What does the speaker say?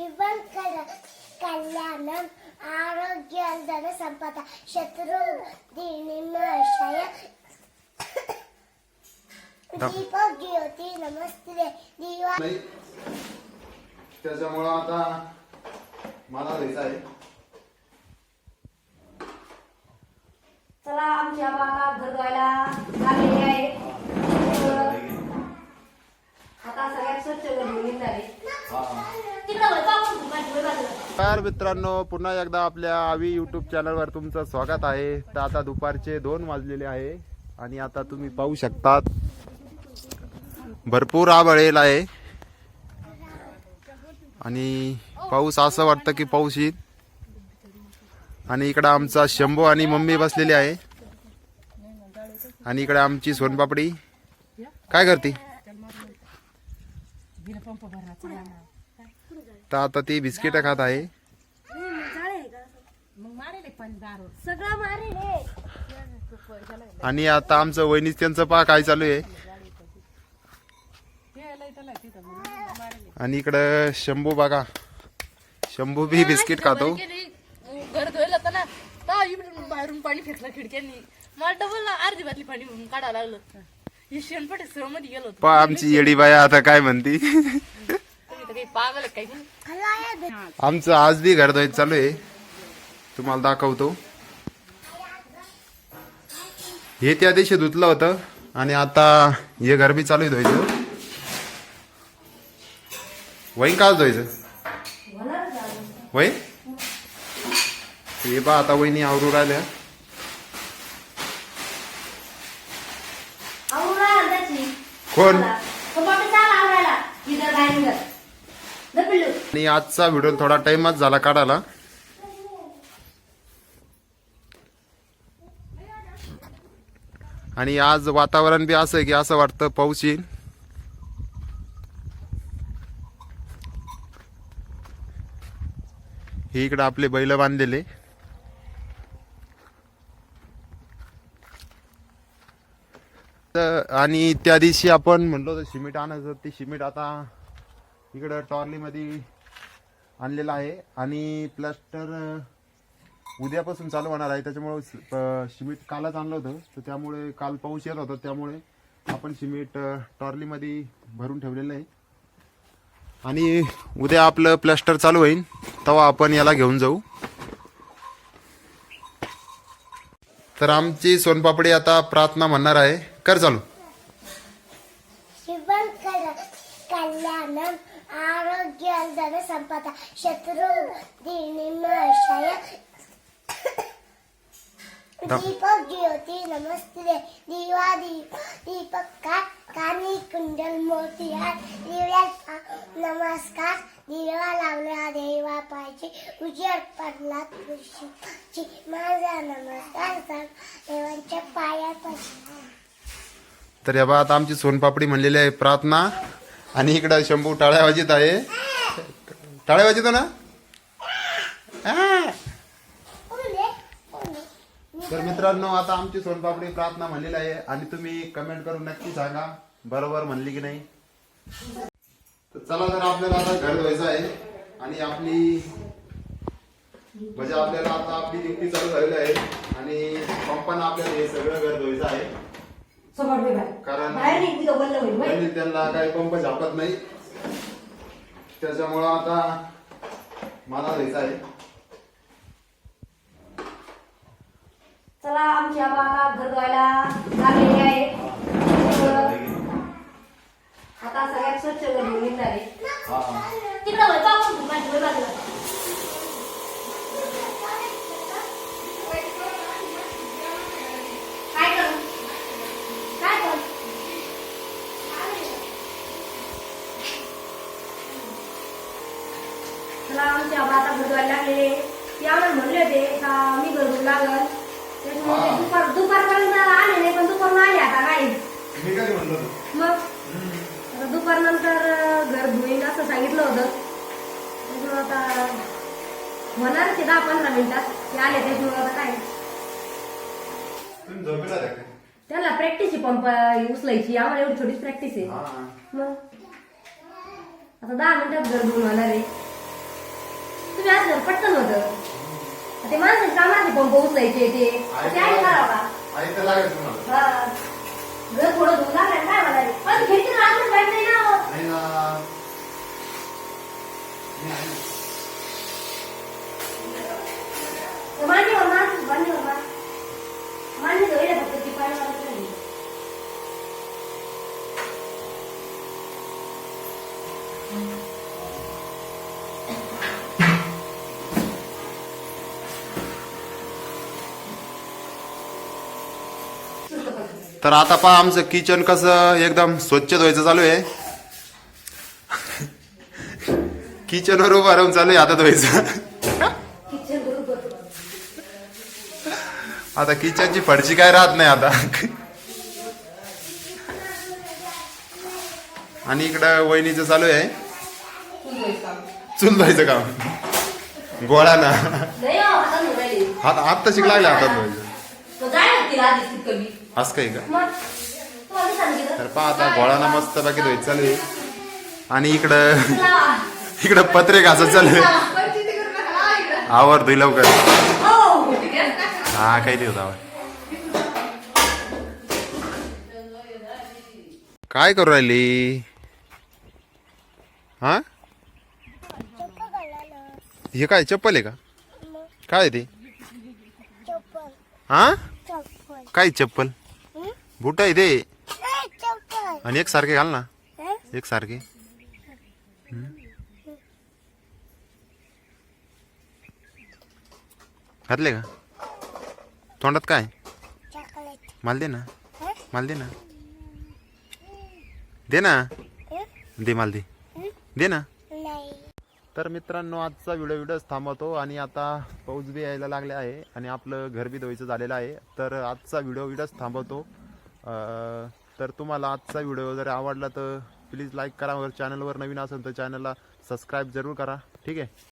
శుభంకర కళ్యాణం ఆరోగ్యధన సంపద శత్రు దీనిమశయ దీప ज्योती नमस्ते दिवा नाही त्याच्यामुळं आता मला जायचं आहे चला आमची आबा आता घर धुवायला लागलेली आहे तयार मित्रांनो पुन्हा एकदा आपल्या आवी युट्यूब चॅनलवर तुमचं स्वागत आहे. तर आता दुपारचे दोन वाजलेले आहे आणि आता तुम्ही पाहू शकतात भरपूर आबळेल आहे. आणि पाऊस असं वाटतं की पाऊस येईल. आणि इकडं आमचा शंभू आणि मम्मी बसलेली आहे. आणि इकडे आमची सोनपापडी. काय करते? तर आता ती बिस्किट खात आहे. सगळं मारे आणि आता आमचं वहिनीच त्यांचं पहा काय चालू आहे. आणि इकडं शंभू बघा. शंभू बी बिस्किट खातो. घर ना बाहेरून पाणी फेकलं खिडक्यांनी. मला डबल अर्धी बाटली पाणी काढायला लागलं. आमची येडी बाया आता काय म्हणती? तुम्ही पागल. आमचं आज बी घर धुवायचं चालू आहे. तुम्हाला दाखवतो. हे त्या दिवशी धुतलं होतं आणि आता हे घर बी चालू आहे धुवायचं. वहीन का धुवायचं? वही हे बा आता वहिनी आवरू राहिल्या. कोण? आणि आजचा व्हिडिओ थोडा टाइमच झाला काढायला. आणि आज वातावरण बी असं आहे की असं वाटतं पाऊस येईल. हे इकडे आपले बैल बांधलेले. तर आणि त्या दिवशी आपण म्हणलो होतो शिमिट आणायचं. ते शिमिट आता इकडं टॉर्लीमध्ये आणलेला आहे. आणि प्लास्टर उद्यापासून चालू होणार आहे. त्याच्यामुळे सिमेंट कालच आणलं होतं. तर त्यामुळे काल पाऊस येत होता. त्यामुळे आपण सिमेंट टॉर्लीमध्ये भरून ठेवलेलं आहे. आणि उद्या आपलं प्लास्टर चालू होईल. तेव्हा आपण याला घेऊन जाऊ. तर आमची सोनपापडी आता प्रार्थना म्हणणार आहे. कर चालू. శుభంకర కళ్యాణం ఆరోగ్యధన సంపద శత్రు దీనిమశయ దీప ज्योती नमस्ते दिवा दीप दीपक का कानी कुंडल मोतिहार दिव्या नमस्कार दिवा लावला देवा पाहिजे उजेड पडला तुळशीची माझा नमस्कार सांग देवांच्या पायापाशी तर या बा आता आमची सोनपापडी म्हणलेली आहे प्रार्थना आणि इकडं शंभू टाळ्या वाजित आहे. टाळ्या वाजितो ना? तर मित्रांनो आता आमची सोनपापडी प्रार्थना म्हणलेली आहे आणि तुम्ही कमेंट करून नक्की सांगा बरोबर म्हणली की नाही? तर चला तर आपल्याला आता घर धुवायचं आहे आणि आपली म्हणजे आपल्याला आता आपली ड्युटी चालू झालेली आहे आणि पंपानं आपल्याला हे सगळं घर धुवायचं आहे. समोर बाहेर. कारण बाहेर होईल. आणि त्यांना काही पंप झापत नाही. त्याच्यामुळं आता मला जायचं आहे. चला आमची आबा आता घर धुवायला लागलेली आहे. आता सगळ्यात स्वच्छ घर धुवून निघणारे तिकडं वळ, पाहून धुवून माझी वळ बाजूला. काय करू काय करू चला आमची आबा आता घर धुवायला लागलेले आम्हाला म्हणले होते का मी घर धुवू लागल. त्याच्यामुळे ते दुपार दुपारपर्यंत आले नाही पण दुपारून आले आता काय मी कधी म्हणलो होतो? मग? आता दुपारनंतर घर धुईन असं सांगितलं होतं. त्याच्यामुळे आता होणार ते दहा पंधरा मिनिटात. ते आले त्याच्यामुळे आता काय? तुम्ही झोपेला आहे का? त्यांना प्रॅक्टिस आहे पंप उचलायची. आम्हाला एवढी छोटीच प्रॅक्टिस आहे. हा. मग? आता दहा मिनिटात घर धुवून होणार आहे. पटकन होतं. ते माणसाचे कामाचे पंप उचलायचे ते ते आहे करावं का आई तर लागेल तुम्हाला हा. घर थोडं धुवून लागलं काय म्हणाले पण खिडकीत राहून पाहिजे नाही ना हो. नाही ना. मी आहे ना. मान्यवर माणूस मान्यवर माणूस मान्य धुवायला फक्त ती पाणी वाजत नाही तर आता पहा आमचं किचन कसं एकदम स्वच्छ धुवायचं चालू आहे. किचनवर उभा राहून चालू आहे आता धुवायचं. आता किचनची फडची काय राहत नाही आता. आणि इकडं वहिनीचं चालू आहे. चुल धुवायचं काम. गोळा ना. नाही हो. हात आत्ता शिक लागले हातात धुवायचं असं काही का? तर पहा आता गोळाला मस्त बाकी धुवायचं चालू आहे. आणि इकडं. इकडं पत्रे घासत चालू आहे. आवर धुई लवकर. हो. हा काही होत आवर. काय करू राहिली? हा? हे काय चप्पल आहे का? काय आहे ते? चप्पल. हा? चप्पल. काय चप्पल? बुट आहे ते आणि एक सारखे घाल ना? एक सारखे. घातले का? तोंडात काय? माल दे ना. हं? माल दे ना. दे ना? दे माल दे. दे ना. तर मित्रांनो आजचा व्हिडिओ व्हिडिओच थांबवतो आणि आता पाऊस बी यायला लागले आहे आणि आपलं घर बी धुवायचं झालेलं आहे. तर आजचा व्हिडिओ व्हिडिओच थांबवतो. तर तुम्हाला आजचा व्हिडिओ जर आवडला तर प्लीज लाईक करा. वर चॅनलवर नवीन असेल तर चॅनलला सबस्क्राईब जरूर करा. ठीक आहे?